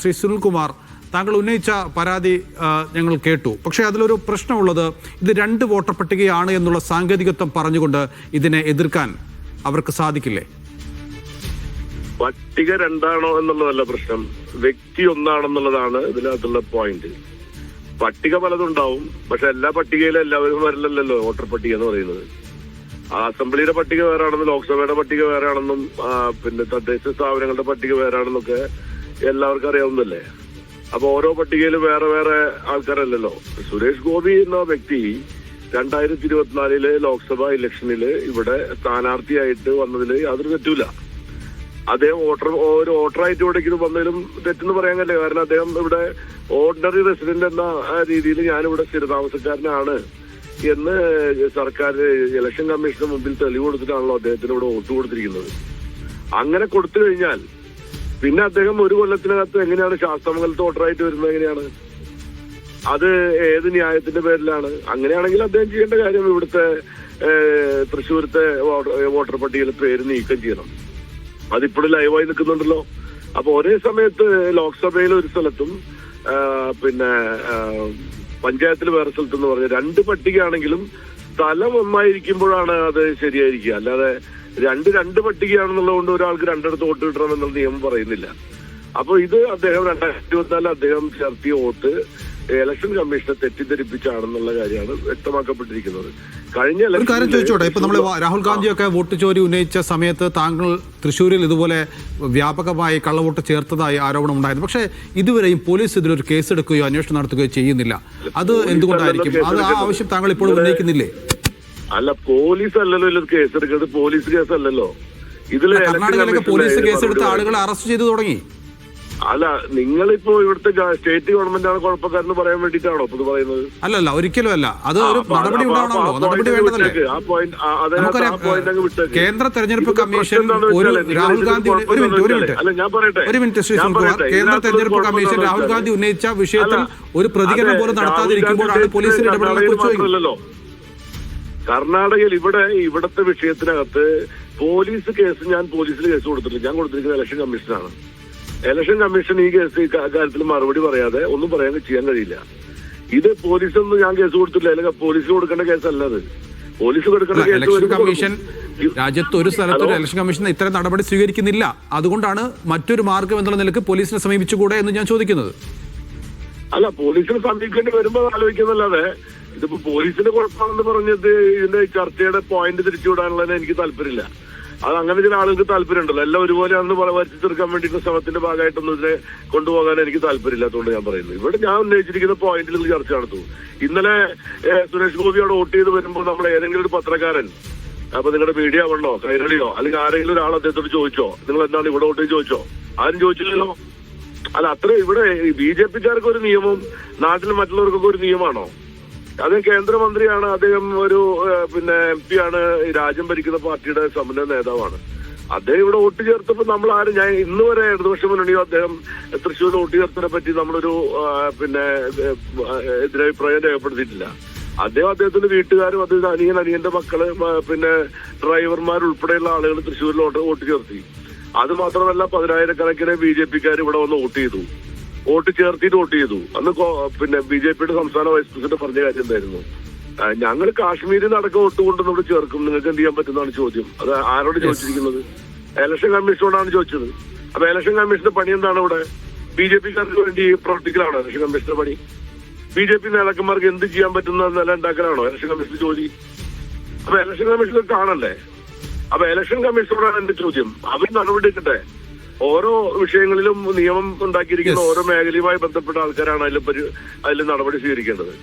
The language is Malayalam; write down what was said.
ശ്രീ സുനിൽകുമാർ താങ്കൾ ഉന്നയിച്ച പരാതി ഞങ്ങൾ കേട്ടു. പക്ഷേ അതിലൊരു പ്രശ്നമുള്ളത് ഇത് രണ്ട് വോട്ടർ പട്ടികയാണ് എന്നുള്ള സാങ്കേതികത്വം പറഞ്ഞുകൊണ്ട് ഇതിനെ എതിർക്കാൻ അവർക്ക് സാധിക്കില്ലേ? പട്ടിക രണ്ടാണോ എന്നുള്ളതല്ല പ്രശ്നം. വ്യക്തി ഒന്നാണെന്നുള്ളതാണ് ഇതിനകത്തുള്ള പോയിന്റ് പട്ടിക പലതുണ്ടാവും. പക്ഷെ എല്ലാ പട്ടികയിലും എല്ലാവരും വരില്ലല്ലോ വോട്ടർ പട്ടിക എന്ന് പറയുന്നത്. അസംബ്ലിയുടെ പട്ടിക വേറാണെന്നും ലോക്സഭയുടെ പട്ടിക വേറാണെന്നും പിന്നെ തദ്ദേശ സ്ഥാപനങ്ങളുടെ പട്ടിക വേറാണെന്നൊക്കെ എല്ലാവർക്കും അറിയാവുന്നല്ലേ അപ്പൊ ഓരോ പട്ടികയിലും വേറെ വേറെ ആൾക്കാരല്ലല്ലോ. സുരേഷ് ഗോപി എന്ന വ്യക്തി രണ്ടായിരത്തി ഇരുപത്തിനാലിൽ ലോക്സഭാ ഇലക്ഷനിൽ ഇവിടെ സ്ഥാനാർത്ഥിയായിട്ട് വന്നതിൽ യാതൊരു തെറ്റൂല അദ്ദേഹം വോട്ടർ ഒരു വോട്ടറായിട്ട് ഇവിടേക്ക് വന്നതിലും തെറ്റെന്ന് പറയാൻ കഴിയില്ല കാരണം അദ്ദേഹം ഇവിടെ ഓർഡിനറി റെസിഡന്റ് എന്ന രീതിയിൽ ഞാനിവിടെ സ്ഥിരതാമസക്കാരനാണ് എന്ന് സർക്കാർ ഇലക്ഷൻ കമ്മീഷന് മുമ്പിൽ തെളിവ് കൊടുത്തിട്ടാണല്ലോ അദ്ദേഹത്തിന് ഇവിടെ വോട്ട് കൊടുത്തിരിക്കുന്നത്. അങ്ങനെ കൊടുത്തു കഴിഞ്ഞാൽ പിന്നെ അദ്ദേഹം ഒരു കൊല്ലത്തിനകത്ത് എങ്ങനെയാണ് ശാസ്ത്രമംഗലത്ത് വോട്ടറായിട്ട് വരുന്നത് എങ്ങനെയാണ്? അത് ഏത് ന്യായത്തിന്റെ പേരിലാണ്? അങ്ങനെയാണെങ്കിൽ അദ്ദേഹം ചെയ്യേണ്ട കാര്യം ഇവിടുത്തെ തൃശ്ശൂരത്തെ വോട്ടർ പട്ടികയിലെ പേര് നീക്കം ചെയ്യണം. അതിപ്പോഴും ലൈവായി നിൽക്കുന്നുണ്ടല്ലോ. അപ്പൊ ഒരേ സമയത്ത് ലോക്സഭയിൽ ഒരു സ്ഥലത്തും പിന്നെ പഞ്ചായത്തിൽ വേറെ സ്ഥലത്തും എന്ന് പറഞ്ഞ രണ്ട് പട്ടികയാണെങ്കിലും സ്ഥലം ഒന്നായിരിക്കുമ്പോഴാണ് അത് ശരിയായിരിക്കുക. അല്ലാതെ രണ്ട് രണ്ട് പട്ടികയാണെന്നുള്ളത് കൊണ്ട് ഒരാൾക്ക് രണ്ടിടത്ത് വോട്ട് കിട്ടണം എന്നുള്ള നിയമം പറയുന്നില്ല. അപ്പൊ ഇത് അദ്ദേഹം രണ്ടായിരത്തി ഇരുപത്തിനാലിൽ അദ്ദേഹം ചേർത്തിയ വോട്ട് ഇലക്ഷൻ കമ്മീഷനെ തെറ്റിദ്ധരിപ്പിച്ചാണെന്നുള്ള കാര്യമാണ് വ്യക്തമാക്കപ്പെട്ടിരിക്കുന്നത്. കഴിഞ്ഞ ഒരു കാര്യം ചോദിച്ചോട്ടെ? ഇപ്പൊ നമ്മൾ രാഹുൽ ഗാന്ധിയൊക്കെ വോട്ട് ചോരി ഉന്നയിച്ച സമയത്ത് താങ്കൾ തൃശ്ശൂരിൽ ഇതുപോലെ വ്യാപകമായി കള്ളവോട്ട് ചേർത്തതായി ആരോപണം ഉണ്ടായിരുന്നു. പക്ഷേ ഇതുവരെയും പോലീസ് ഇതിലൊരു കേസ് എടുക്കുകയോ അന്വേഷണം നടത്തുകയോ ചെയ്യുന്നില്ല. അത് എന്തുകൊണ്ടായിരിക്കും? അത് ആ ആവശ്യം താങ്കൾ ഇപ്പോഴും ഉന്നയിക്കുന്നില്ലേ? അല്ല പോലീസ് അല്ലല്ലോ ഇതിൽ കേസെടുക്കുന്നത് പോലീസ് കേസല്ലല്ലോ. ഇതിൽ കർണാടകയിലൊക്കെ പോലീസ് കേസെടുത്ത ആളുകളെ അറസ്റ്റ് ചെയ്തു തുടങ്ങി? അല്ല നിങ്ങളിപ്പോ ഇവിടുത്തെ സ്റ്റേറ്റ് ഗവൺമെന്റ് ആണ് കുഴപ്പക്കാരെന്ന് പറയാൻ വേണ്ടിട്ടാണോ ഇത് പറയുന്നത്? അല്ലല്ല ഒരിക്കലും അല്ല. അത് ഒരു നടപടി ഉണ്ടാവണമല്ലോ വേണ്ടതല്ലേ. കേന്ദ്ര തെരഞ്ഞെടുപ്പ് കമ്മീഷൻ ഒരു രാഹുൽ ഗാന്ധി ഒരു മിനിറ്റ് ഒരു മിനിറ്റ്. ഒരു മിനിറ്റ് ശ്രീ ഞാൻ കേന്ദ്ര തെരഞ്ഞെടുപ്പ് കമ്മീഷൻ രാഹുൽ ഗാന്ധി ഉന്നയിച്ച വിഷയത്തിൽ ഒരു പ്രതികരണം പോലും നടത്താതിരിക്കുമ്പോഴാണ് പോലീസിന്റെ ഇടപെടലിനെ കുറിച്ച്. കർണാടകയിൽ ഇവിടെ ഇവിടത്തെ വിഷയത്തിനകത്ത് പോലീസ് കേസ് ഞാൻ പോലീസിൽ കേസ് കൊടുത്തിട്ടില്ല. ഞാൻ കൊടുത്തിരിക്കുന്ന ഇലക്ഷൻ കമ്മീഷനാണ്. ഇലക്ഷൻ കമ്മീഷൻ ഈ കേസ് കാര്യത്തിൽ മറുപടി പറയാതെ ഒന്നും പറയാൻ ചെയ്യാൻ കഴിയില്ല. ഇത് പോലീസൊന്നും ഞാൻ കേസ് കൊടുത്തില്ല അല്ലെങ്കിൽ പോലീസിന് കൊടുക്കേണ്ട കേസല്ല അത്. പോലീസ് കൊടുക്കേണ്ട കേസ് കമ്മീഷൻ രാജ്യത്ത് ഒരു സ്ഥലത്ത് ഒരു ഇലക്ഷൻ കമ്മീഷൻ ഇത്തരം നടപടി സ്വീകരിക്കുന്നില്ല. അതുകൊണ്ടാണ് മറ്റൊരു മാർഗം എന്നുള്ള നിലയ്ക്ക് പോലീസിനെ സമീപിച്ചുകൂടെ എന്ന് ഞാൻ ചോദിക്കുന്നത്. അല്ല പോലീസിനെ സമീപിക്കേണ്ടി വരുമ്പോൾ ആലോചിക്കുന്നല്ലാതെ ഇതിപ്പോ പോലീസിന്റെ കുഴപ്പമാണെന്ന് പറഞ്ഞത് ഇതിന്റെ ചർച്ചയുടെ പോയിന്റ് തിരിച്ചുവിടാനുള്ളതിന് എനിക്ക് താല്പര്യമില്ല. അത് അങ്ങനെ ചില ആളുകൾക്ക് താല്പര്യമുണ്ടല്ലോ. എല്ലാം ഒരുപോലെയാണെന്ന് വരച്ചു തീർക്കാൻ വേണ്ടിയിട്ട് ശ്രമത്തിന്റെ ഭാഗമായിട്ടൊന്നും ഇതിനെ കൊണ്ടുപോകാൻ എനിക്ക് താല്പര്യമില്ലാത്തതുകൊണ്ട് ഞാൻ പറയുന്നത് ഇവിടെ ഞാൻ ഉന്നയിച്ചിരിക്കുന്ന പോയിന്റിൽ ചർച്ച നടത്തും. ഇന്നലെ സുരേഷ് ഗോപി അവിടെ വോട്ട് ചെയ്ത് വരുമ്പോൾ നമ്മൾ ഏതെങ്കിലും ഒരു പത്രക്കാരൻ അപ്പൊ നിങ്ങളുടെ മീഡിയ വണ്ണോ കൈരളിയോ? അല്ലെങ്കിൽ ആരെങ്കിലും ഒരാൾ അദ്ദേഹത്തോട് ചോദിച്ചോ? നിങ്ങൾ എന്താണ് ഇവിടെ വോട്ട് ചോദിച്ചോ? ആരും ചോദിച്ചില്ലല്ലോ. അല്ല അത്ര ഇവിടെ ബി ജെ പിക്കാർക്ക് ഒരു നിയമം നാട്ടിൽ മറ്റുള്ളവർക്കൊക്കെ ഒരു നിയമമാണോ? അത് കേന്ദ്രമന്ത്രിയാണ് അദ്ദേഹം ഒരു പിന്നെ എം പി ആണ് രാജ്യം ഭരിക്കുന്ന പാർട്ടിയുടെ സമന്വയ നേതാവാണ്. അദ്ദേഹം ഇവിടെ വോട്ട് ചേർത്തപ്പോൾ നമ്മൾ ആരും ഞാൻ ഇന്ന് വരെ ഇടതുപക്ഷ മുന്നണിയോ അദ്ദേഹം തൃശ്ശൂർ വോട്ട് ചേർത്തതിനെ പറ്റി നമ്മളൊരു പിന്നെ എതിരഭിപ്രായം രേഖപ്പെടുത്തിയിട്ടില്ല. അദ്ദേഹം അദ്ദേഹത്തിന്റെ വീട്ടുകാരും അതിൽ അനിയൻ അനിയന്റെ മക്കൾ പിന്നെ ഡ്രൈവർമാർ ഉൾപ്പെടെയുള്ള ആളുകൾ തൃശ്ശൂരിൽ വോട്ട് വോട്ട് ചേർത്തി. അത് മാത്രമല്ല പതിനായിരക്കണക്കിന് ബി ജെ പിക്കാർ ഇവിടെ വന്ന് വോട്ട് ചെയ്തു. വോട്ട് ചേർത്തിട്ട് വോട്ട് ചെയ്തു. അന്ന് പിന്നെ ബി ജെ പിയുടെ സംസ്ഥാന വൈസ് പ്രസിഡന്റ് പറഞ്ഞ കാര്യം എന്തായിരുന്നു? ഞങ്ങൾ കാശ്മീരിൽ നടക്ക വോട്ട് കൊണ്ട് നമ്മൾ ചേർക്കും. നിങ്ങൾക്ക് എന്ത് ചെയ്യാൻ പറ്റുന്നതാണ് ചോദ്യം. അത് ആരോട് ചോദിച്ചിരിക്കുന്നത്? ഇലക്ഷൻ കമ്മീഷനോടാണ് ചോദിച്ചത്. അപ്പൊ ഇലക്ഷൻ കമ്മീഷന്റെ പണി എന്താണ് ഇവിടെ? ബി ജെ പിക്കാർക്ക് വേണ്ടി പ്രവർത്തിക്കലാണോ ഇലക്ഷൻ കമ്മീഷന്റെ പണി? ബി ജെ പി നേതാക്കന്മാർക്ക് എന്ത് ചെയ്യാൻ പറ്റുന്ന നില ഉണ്ടാക്കലാണോ ഇലക്ഷൻ കമ്മീഷന്റെ ജോലി? അപ്പൊ ഇലക്ഷൻ കമ്മീഷൻ കാണണ്ടേ? അപ്പൊ ഇലക്ഷൻ കമ്മീഷനോടാണ് എന്റെ ചോദ്യം. അവർ നടപടി എടുക്കട്ടെ ഓരോ വിഷയങ്ങളിലും നിയമം ഉണ്ടാക്കിയിരിക്കുന്ന ഓരോ മേഖലയുമായി ബന്ധപ്പെട്ട ആൾക്കാരാണ് അതിൽ അതിൽ നടപടി സ്വീകരിക്കേണ്ടത്.